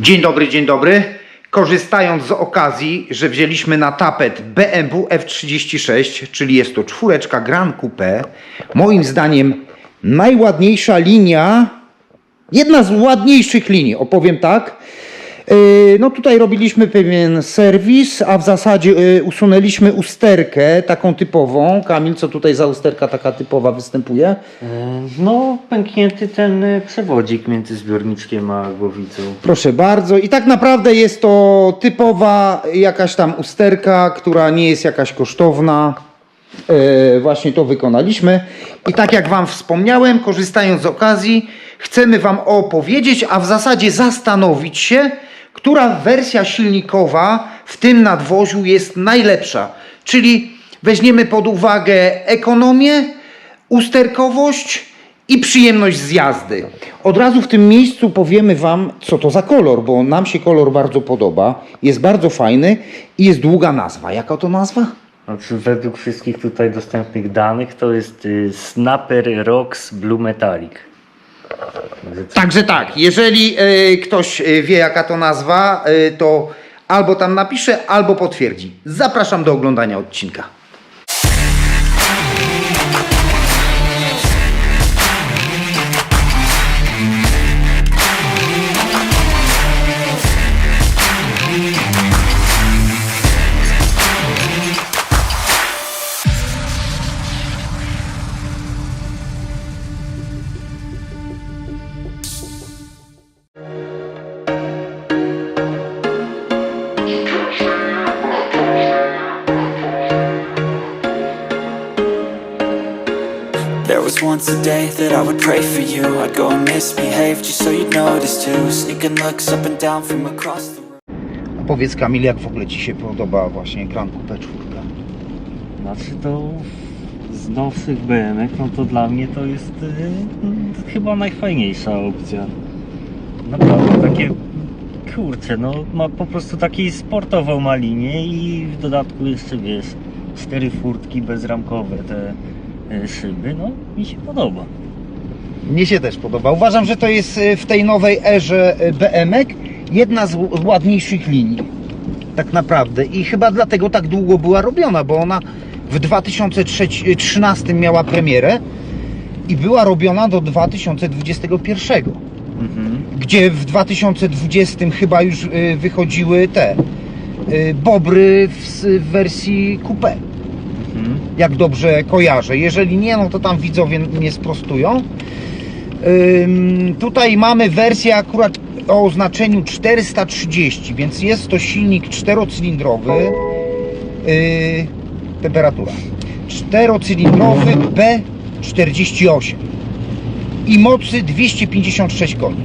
Dzień dobry, dzień dobry. Korzystając z okazji, że wzięliśmy na tapet BMW F36, czyli jest to czwóreczka Grand Coupe, moim zdaniem najładniejsza linia, jedna z ładniejszych linii, opowiem tak. Yy, No tutaj robiliśmy pewien serwis, a w zasadzie yy, usunęliśmy usterkę taką typową. Kamil, co tutaj za usterka taka typowa występuje? E, No, pęknięty ten e, przewodzik między zbiorniczkiem a głowicą. Proszę bardzo. I tak naprawdę jest to typowa jakaś tam usterka, która nie jest jakaś kosztowna. E, właśnie to wykonaliśmy. I tak jak Wam wspomniałem, korzystając z okazji, chcemy Wam opowiedzieć, a w zasadzie zastanowić się, która wersja silnikowa w tym nadwoziu jest najlepsza. Czyli weźmiemy pod uwagę ekonomię, usterkowość i przyjemność z jazdy. Od razu w tym miejscu powiemy Wam, co to za kolor, bo nam się kolor bardzo podoba. Jest bardzo fajny i jest długa nazwa. Jaka to nazwa? Znaczy, według wszystkich tutaj dostępnych danych to jest y, Snapper Rocks Blue Metallic. Także tak, jeżeli e, ktoś e, wie, jaka to nazwa, e, to albo tam napisze, albo potwierdzi. Zapraszam do oglądania odcinka. Was once a day that I would pray for you I'd go and misbehave just so you'd notice too Sneaking looks up and down from across the room Powiedz Kamil, jak w ogóle Ci się podoba właśnie Grand Coupe 4? Znaczy to z nowszych BMX, no to dla mnie to jest y, chyba najfajniejsza opcja. Naprawdę takie, kurczę, no ma po prostu takiej sportową ma linię i w dodatku jeszcze wiesz, cztery furtki bezramkowe te szyby, no mi się podoba. Mnie się też podoba. Uważam, że to jest e, w tej nowej erze e, BMX jedna z ładniejszych linii. Tak naprawdę. I chyba dlatego tak długo była robiona, bo ona w 2013 miała premierę i była robiona do 2021. Mhm. Gdzie w 2020 chyba już wychodziły te bobry w wersji coupé Jak dobrze kojarzę. Jeżeli nie, no to tam widzowie mnie sprostują. Tutaj mamy wersję akurat o oznaczeniu 430, więc jest to silnik czterocylindrowy. Yy, temperatura. Czterocylindrowy B48 i mocy 256 koni.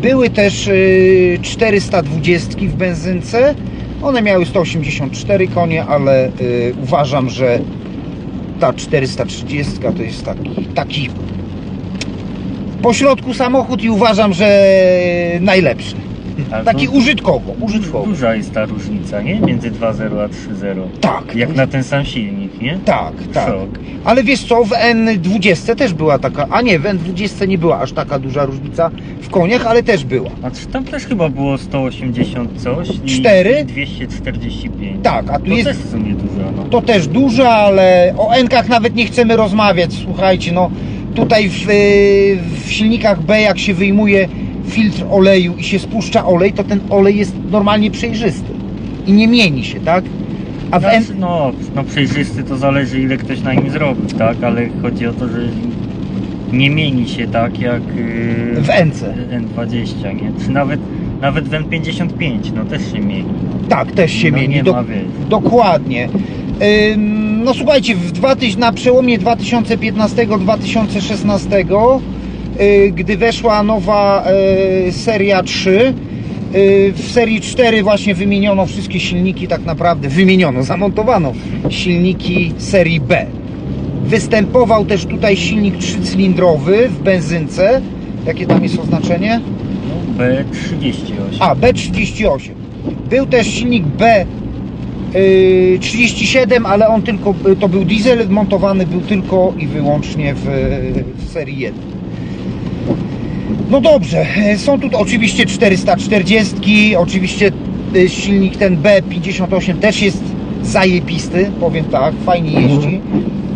Były też yy, 420 w benzynce. One miały 184 konie, ale yy, uważam, że ta 430 to jest taki, taki pośrodku samochód i uważam, że najlepszy. Taki użytkowo, użytkowo. Duża jest ta różnica, nie? Między 2.0 a 3.0. Tak, Jak na ten sam silnik, nie? tak, tak. Szok. Ale wiesz co, w N20 też była taka, a nie, w N20 nie była aż taka duża różnica w koniach, ale też była. Znaczy tam też chyba było 180 coś i Cztery? 245. Tak, a tu to jest też w sumie dużo, no. To też dużo, ale o N-kach nawet nie chcemy rozmawiać. Słuchajcie, no tutaj w, y, w silnikach B jak się wyjmuje filtr oleju i się spuszcza olej, to ten olej jest normalnie przejrzysty i nie mieni się, tak? A w N... Znaczy, no, no przejrzysty to zależy ile ktoś na nim zrobił, tak? Ale chodzi o to, że nie mieni się tak jak yy, w N-ce. N20, nie? Czy nawet, nawet w N55, no też się mieni. Tak, też się no, mieni. Nie Do, ma, wiesz. dokładnie. Ym, no słuchajcie, w 2000, na przełomie 2015-2016, y, gdy weszła nowa y, seria 3, y, w serii 4 właśnie wymieniono wszystkie silniki, tak naprawdę wymieniono, zamontowano silniki serii B. Występował też tutaj silnik trzycylindrowy w benzynce. Jakie tam jest oznaczenie? No, B38. A, B38. Był też silnik B y, 37, ale on tylko, to był diesel, montowany był tylko i wyłącznie w, w serii 1. No dobrze, e, są tu oczywiście 440, oczywiście e, silnik ten B58 też jest zajebisty, powiem tak, fajnie jeździ,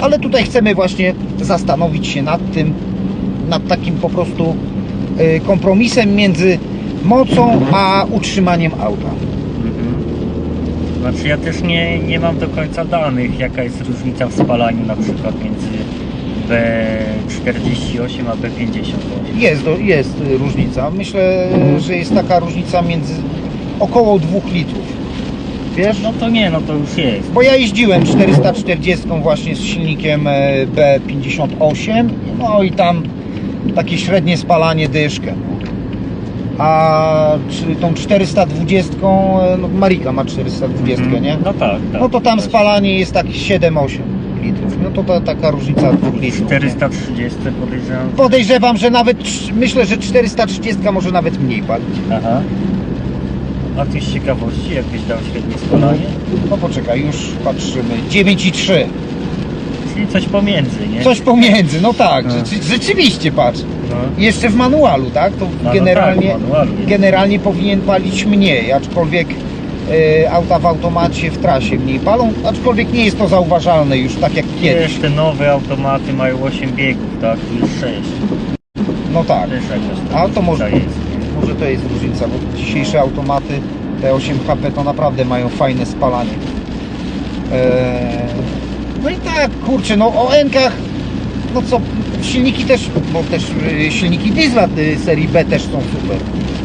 ale tutaj chcemy właśnie zastanowić się nad tym, nad takim po prostu e, kompromisem między mocą a utrzymaniem auta. Mhm. Znaczy ja też nie, nie mam do końca danych, jaka jest różnica w spalaniu na przykład między B48 a B58. Jest, jest y, różnica. Myślę, że jest taka różnica między około 2 litrów. Wiesz? No to nie, no to już jest. Bo ja jeździłem 440 właśnie z silnikiem e, B58, no i tam takie średnie spalanie dyszkę. A czy tą 420, e, no Marika ma 420, Mhm. nie? No tak, tak. No to tam Też. spalanie jest tak 7-8 litrów. No to ta, taka różnica 2 litrów. nie? 430 podejrzewam. Podejrzewam, że nawet, myślę, że 430 może nawet mniej palić. Aha. A ty z ciekawości, jakbyś dał średnie spalanie? No poczekaj, już patrzymy. 9,3. Czyli coś pomiędzy, nie? Coś pomiędzy, no tak, No. rzeczy, rzeczywiście patrz. No. Jeszcze w manualu, tak? To no generalnie, tak, manualnie. generalnie powinien palić mniej, aczkolwiek auta w automacie w trasie mniej palą, aczkolwiek nie jest to zauważalne już tak jak kiedyś. Wiesz, te nowe automaty mają 8 biegów, tak? Jest 6. No tak, jakaś tam A to może- różnica jest. może to jest różnica, bo dzisiejsze automaty, te 8 HP to naprawdę mają fajne spalanie. Eee, no i tak, kurczę, no o N-kach, no co, silniki też, bo też y, silniki diesla y, serii B też są super.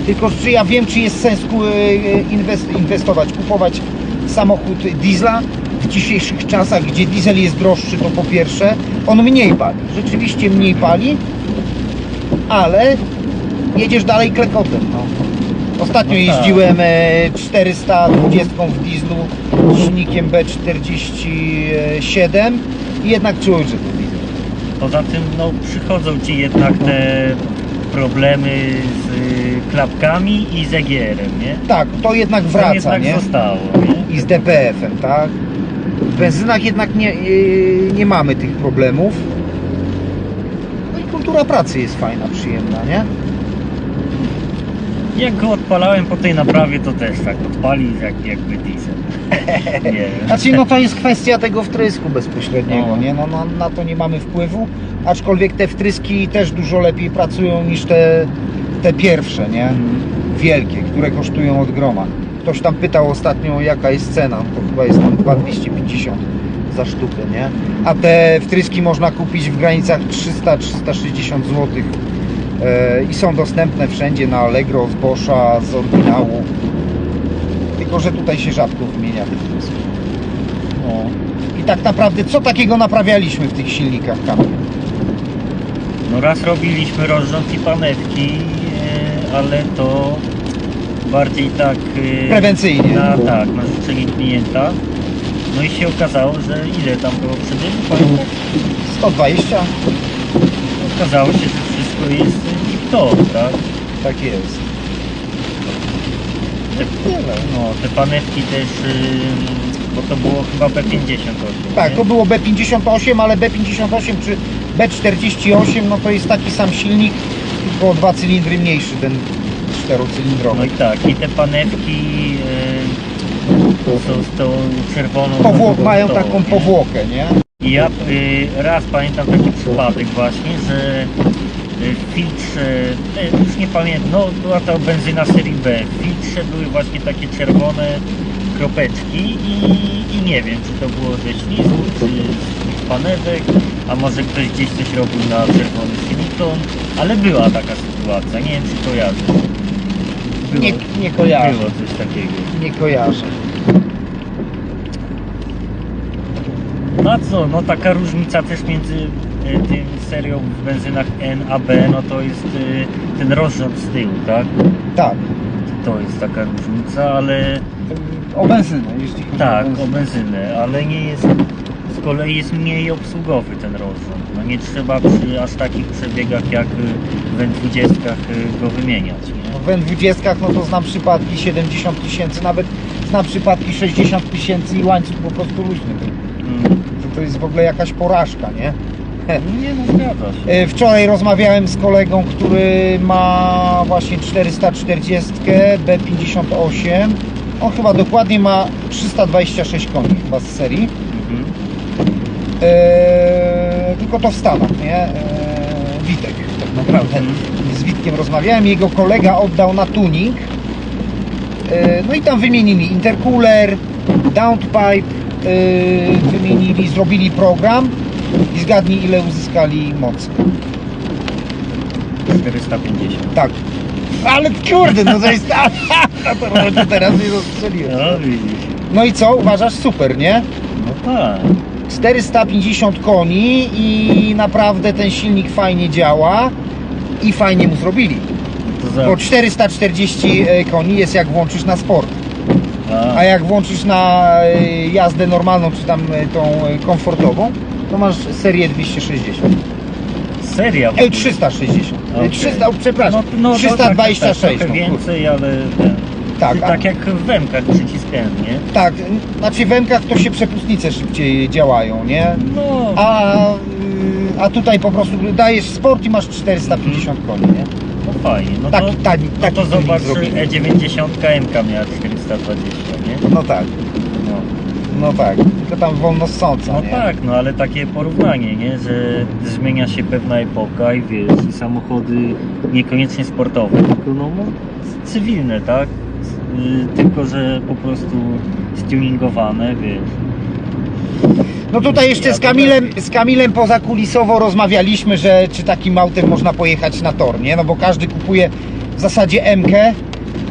Tylko czy ja wiem, czy jest sens inwest, inwestować, kupować samochód diesla w dzisiejszych czasach, gdzie diesel jest droższy, to po pierwsze, on mniej pali, rzeczywiście mniej pali, ale jedziesz dalej klekotem, no. Ostatnio No tak. jeździłem e, 420 w dieslu silnikiem B47 i jednak czułem, że to diesel. Poza tym, no, przychodzą ci jednak te problemy z klapkami i z EGR-em, nie? Tak, to jednak To wraca, jednak nie? zostało, nie? I z DPF-em, tak? W benzynach jednak nie, e, nie mamy tych problemów. No i kultura pracy jest fajna, przyjemna, nie? Jak go odpalałem po tej naprawie, to też tak odpalił jak, jakby diesel. nie wiem. Znaczy, no to jest kwestia tego wtrysku bezpośredniego, No. nie? No, no, na to nie mamy wpływu, aczkolwiek te wtryski też dużo lepiej pracują niż te, te pierwsze, nie? Wielkie, które kosztują od groma. Ktoś tam pytał ostatnio, jaka jest cena, to chyba jest tam 2250 za sztukę, nie? A te wtryski można kupić w granicach 300-360 zł e, i są dostępne wszędzie na Allegro, z Boscha, z oryginału. Tylko, że tutaj się rzadko wymienia te wtryski. No. I tak naprawdę, co takiego naprawialiśmy w tych silnikach Kamil? No raz robiliśmy rozrząd i panewki, ale to bardziej tak... e, Prewencyjnie. Na, tak, na życzenie klienta. No i się okazało, że ile tam było przebiegu, pamiętasz? 120? Okazało się, że wszystko jest to, tak? Tak jest. Te, no, te panewki też, ym, bo to było chyba B58. Tak, nie? to było B58, ale B58 czy B48, no to jest taki sam silnik, tylko o dwa cylindry mniejszy, ten No czterocylindrowy. i tak, i te panewki y, są z tą czerwoną... Powło- mają taką nie? powłokę, nie? I ja y, raz pamiętam taki przypadek właśnie, że y, w filtrze, y, już nie pamiętam, no była to benzyna serii B, w filtrze były właśnie takie czerwone kropeczki i, i nie wiem, czy to było ze ślizgu, czy z panewek, a może ktoś gdzieś coś robił na czerwony siliton, ale była taka sytuacja, nie wiem czy kojarzysz. Było, Nie, nie kojarzę. było coś takiego. Nie kojarzę. No a co, no taka różnica też między y, tym serią w benzynach N a B, no to jest y, ten rozrząd z tyłu, tak? Tak. To jest taka różnica, ale O benzynę, jeśli chodzi tak, o o benzynę. benzynę, ale nie jest, z kolei jest mniej obsługowy ten rozrząd. No nie trzeba przy aż takich przebiegach jak y, w N20 y, go wymieniać, nie? W N20 no to znam przypadki 70 tysięcy, nawet znam przypadki 60 tysięcy i łańcuch po prostu luźny był. Mm, To, to jest w ogóle jakaś porażka, nie? Nie no, zgadza się. E, Wczoraj rozmawiałem z kolegą, który ma właśnie 440 B58. On chyba dokładnie ma 326 koni chyba z serii. Mhm. E, tylko to w Stanach, nie? E, Witek, tak naprawdę. Z Witkiem rozmawiałem, jego kolega oddał na tuning. E, no i tam wymienili intercooler, downpipe, wymienili, zrobili program i zgadnij ile uzyskali mocy. 450. Tak. Ale kurde, no to jest... To teraz nie zastrzeliłem. No widzisz. No i co? Uważasz? Super, nie? No tak. 450 koni i naprawdę ten silnik fajnie działa i fajnie mu zrobili. Bo 440 koni jest jak włączysz na sport, A, jak włączysz na e, jazdę normalną czy tam e, tą e, komfortową, to masz serię 260. seria. E, 360. E, Okej. 300, o, przepraszam, No, no, no, 326. Tak, tak, trochę no, więcej, ale. Tak, a- tak jak w Wemkach przyciskałem, nie? Tak, znaczy w Emkach to się przepustnice szybciej działają, nie? No. A, y, a tutaj po prostu dajesz sport i masz 450 koni, nie? No fajnie. No Taki to, tani, no taki to tuning zobacz, zrobili. E90 MK miała 420, nie? No tak, No, no tak, tylko tam wolno ssąca, no nie? tak, no ale takie porównanie, nie? Że zmienia się pewna epoka i wiesz, i samochody niekoniecznie sportowe, tylko no, no cywilne, tak? Y, tylko, że po prostu stuningowane, wiesz. No tutaj jeszcze z Kamilem, z Kamilem pozakulisowo rozmawialiśmy, że czy takim autem można pojechać na tor, nie? No bo każdy kupuje w zasadzie M-kę,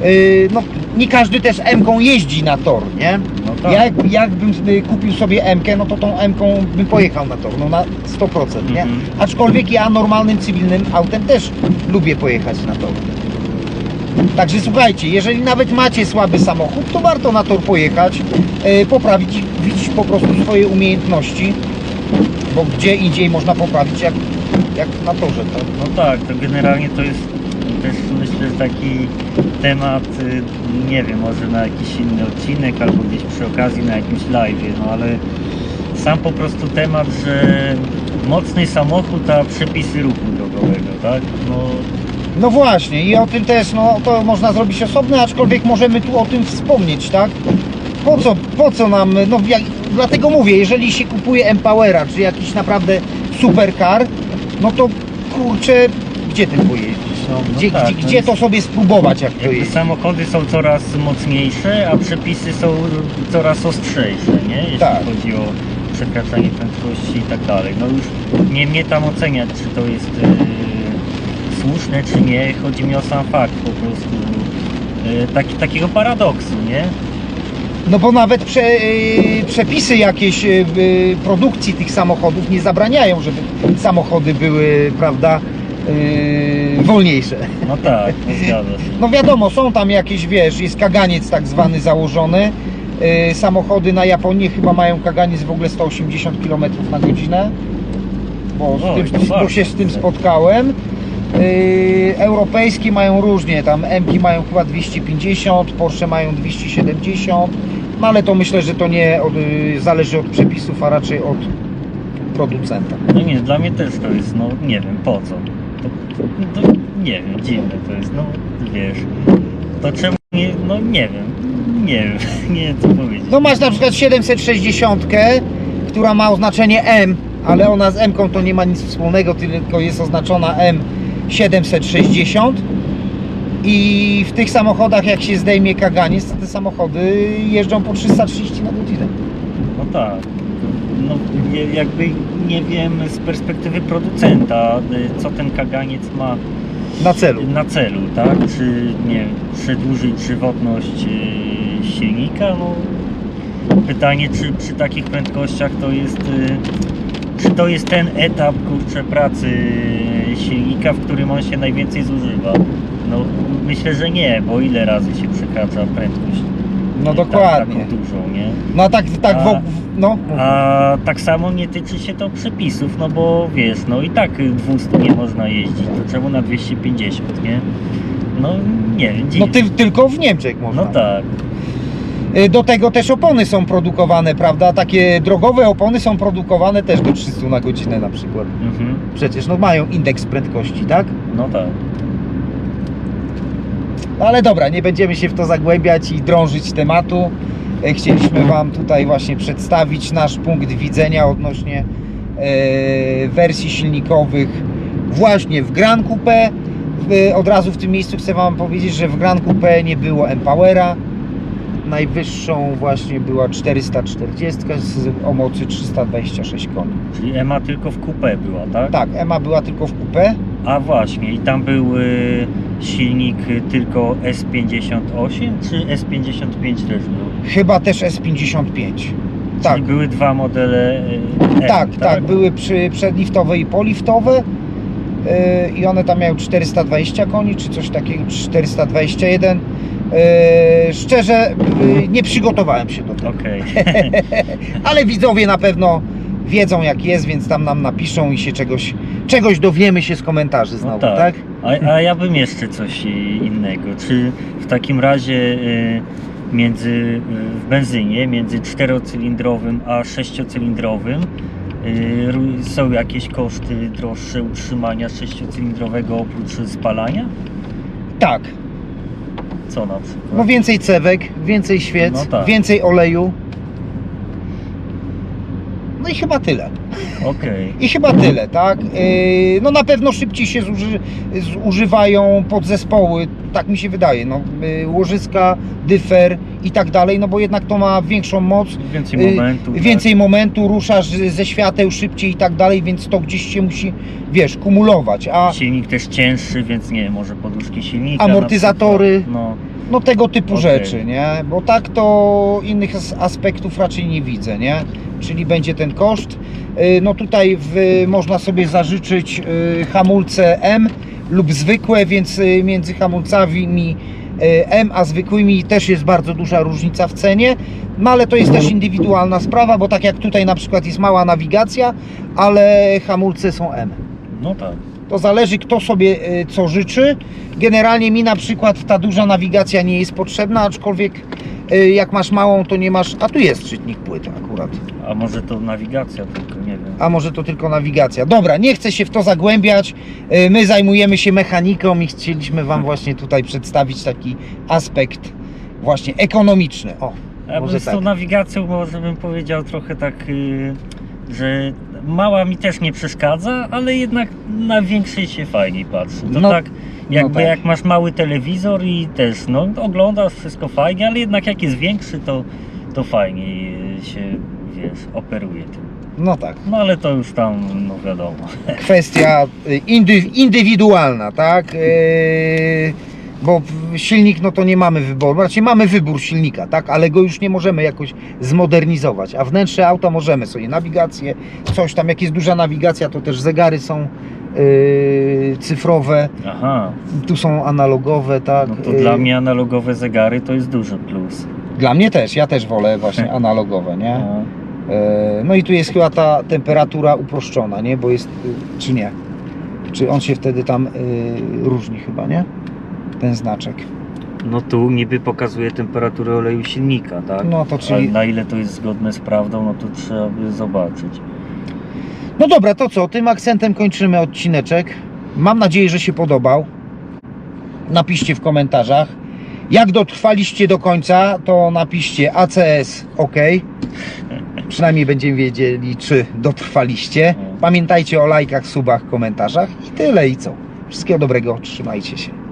yy, no nie każdy też M-ką jeździ na tor, nie? No tak. Ja jak, jakbym y, kupił sobie M-kę, no to tą M-ką bym pojechał na tor, no na 100%, nie? Mhm. Aczkolwiek ja normalnym cywilnym autem też lubię pojechać na tor. Także słuchajcie, jeżeli nawet macie słaby samochód, to warto na tor pojechać, e, poprawić widzieć po prostu swoje umiejętności, bo gdzie indziej można poprawić jak, jak na torze, tak? No tak, to generalnie to jest też myślę, taki temat, y, nie wiem, może na jakiś inny odcinek albo gdzieś przy okazji na jakimś live, no ale sam po prostu temat, że mocny samochód, a przepisy ruchu drogowego, tak? No No właśnie i o tym też, no to można zrobić osobne, aczkolwiek możemy tu o tym wspomnieć, tak? Po co, po co nam, no jak, dlatego mówię, jeżeli się kupuje Empowera, czy jakiś naprawdę supercar, no to kurczę, gdzie tym pojeździć? No, No gdzie, tak, gdzie, no gdzie to sobie spróbować, jak to jest? samochody są coraz mocniejsze, a przepisy są coraz ostrzejsze, nie? Jeśli Tak. chodzi o przekraczanie prędkości i tak dalej. No już nie mnie tam oceniać, czy to jest y, słuszne, czy nie. Chodzi mi o sam fakt po prostu y, taki, takiego paradoksu, nie? No bo nawet prze, yy, przepisy jakieś yy, w produkcji tych samochodów nie zabraniają, żeby samochody były, prawda, yy, wolniejsze. No tak, no zgadza się. No wiadomo, są tam jakieś, wiesz, jest kaganiec tak zwany założony. Yy, samochody na Japonię chyba mają kaganiec w ogóle 180 km na godzinę. Bo, z Oj, tym, bo się z tym spotkałem. Yy, europejskie mają różnie, tam M-ki mają chyba 250, Porsche mają 270, no ale to myślę, że to nie od, yy, zależy od przepisów, a raczej od producenta. No nie, dla mnie też to jest, no nie wiem, po co. To, to, nie wiem, dziwne to jest, no wiesz. To czemu nie, no nie wiem, nie wiem, nie wiem co powiedzieć. No masz na przykład 760, która ma oznaczenie M, ale ona z M to nie ma nic wspólnego, tylko jest oznaczona M760 i w tych samochodach jak się zdejmie kaganiec, to te samochody jeżdżą po 330 na godzinę. No tak. No jakby nie wiem z perspektywy producenta, y, co ten kaganiec ma Na celu. na celu, tak? Czy nie przedłużyć żywotność y, silnika? No, pytanie, czy przy takich prędkościach to jest, y, czy to jest ten etap kurczę pracy silnika, w którym on się najwięcej zużywa? No myślę, że nie, bo ile razy się przekracza prędkość? No y, dokładnie. Tak, taką dużą, nie? No a tak, tak A- no, A tak samo nie tyczy się to przepisów, no bo wiesz, no i tak 200 nie można jeździć, to czemu na 250, nie? No nie wiem, no ty, tylko w Niemczech można. No tak, Do tego też opony są produkowane, prawda? Takie drogowe opony są produkowane też do 300 na godzinę na przykład. Mhm. Przecież no mają indeks prędkości, tak? No tak. No ale dobra, nie będziemy się w to zagłębiać i drążyć tematu. E, Chcieliśmy Wam tutaj właśnie przedstawić nasz punkt widzenia odnośnie e, wersji silnikowych właśnie w Gran Coupe. W- Od razu w tym miejscu chcę Wam powiedzieć, że w Gran Coupe nie było Empowera. Najwyższą właśnie była 440 z o mocy 326 koni. Czyli Ema tylko w coupé była, tak? Tak, Ema była tylko w coupe. A właśnie, i tam był y, silnik y, tylko S58 czy S55 też był? Chyba też S55. Tak. Czyli były dwa modele y, M, Tak, tak, były przy przedliftowe i poliftowe yy, i one tam miały 420 koni, czy coś takiego, 421. Yy, szczerze, yy, nie przygotowałem się do tego, Okej. ale widzowie na pewno wiedzą jak jest, więc tam nam napiszą i się czegoś, czegoś dowiemy się z komentarzy znowu, No tak? tak. A, a ja bym jeszcze coś innego. Czy w takim razie y, między y, w benzynie między czterocylindrowym a sześciocylindrowym y, są jakieś koszty droższe utrzymania sześciocylindrowego oprócz spalania? Tak, Co na przykład? no więcej cewek, więcej świec, No tak. więcej oleju. No i chyba tyle. Okej. I chyba tyle, tak? Yy, No na pewno szybciej się zuży, zużywają podzespoły, tak mi się wydaje, no, yy, łożyska, dyfer i tak dalej, no bo jednak to ma większą moc, Więcej yy, momentu. tak? więcej momentu, ruszasz ze świateł szybciej i tak dalej, więc to gdzieś się musi, wiesz, kumulować, a Silnik też cięższy, więc nie wiem, może poduszki silnika. Amortyzatory. przykład. No, no tego typu Okej. rzeczy, nie? Bo tak to innych as- aspektów raczej nie widzę, nie? Czyli będzie ten koszt. Yy, No tutaj w, można sobie zażyczyć yy, hamulce M lub zwykłe, więc między hamulcami M a zwykłymi też jest bardzo duża różnica w cenie. No ale to jest też indywidualna sprawa, bo tak jak tutaj na przykład jest mała nawigacja, ale hamulce są M. no tak. To zależy kto sobie y, co życzy. Generalnie mi na przykład ta duża nawigacja nie jest potrzebna, aczkolwiek y, jak masz małą to nie masz, a tu jest czytnik płyt akurat. A może to nawigacja tylko, nie wiem. A może to tylko nawigacja. Dobra, nie chcę się w to zagłębiać. Y, My zajmujemy się mechaniką i chcieliśmy Wam właśnie tutaj przedstawić taki aspekt właśnie ekonomiczny. O, Ja może z tą tak. nawigacją może bym powiedział trochę tak, y, że mała mi też nie przeszkadza, ale jednak na większej się fajniej patrzy. To No, tak jakby tak. jak masz mały telewizor i też no oglądasz wszystko fajnie, ale jednak jak jest większy to, to fajniej się wiesz, operuje tym. No tak. No ale to już tam no wiadomo. kwestia y, indy, indywidualna, tak? Yy, bo silnik, no to nie mamy wyboru. Raczej mamy wybór silnika, tak? Ale go już nie możemy jakoś zmodernizować. A wnętrze auta możemy sobie nawigację, coś tam, jak jest duża nawigacja, to też zegary są yy, cyfrowe, Aha, tu są analogowe, tak? no to Yy, dla mnie analogowe zegary to jest duży plus. Dla mnie też, ja też wolę właśnie analogowe, nie? No. E, No i tu jest chyba ta temperatura uproszczona, nie? Bo jest, y, czy nie? Czy on się wtedy tam y, różni chyba, nie? Ten znaczek. No tu niby pokazuje temperaturę oleju silnika, tak? No to Ale czyli... na ile to jest zgodne z prawdą, no to trzeba by zobaczyć. No dobra, to co? Tym akcentem kończymy odcineczek. Mam nadzieję, że się podobał. Napiszcie w komentarzach. Jak dotrwaliście do końca, to napiszcie ACS OK. Przynajmniej będziemy wiedzieli, czy dotrwaliście. Pamiętajcie o lajkach, subach, komentarzach i tyle i co. Wszystkiego dobrego, trzymajcie się.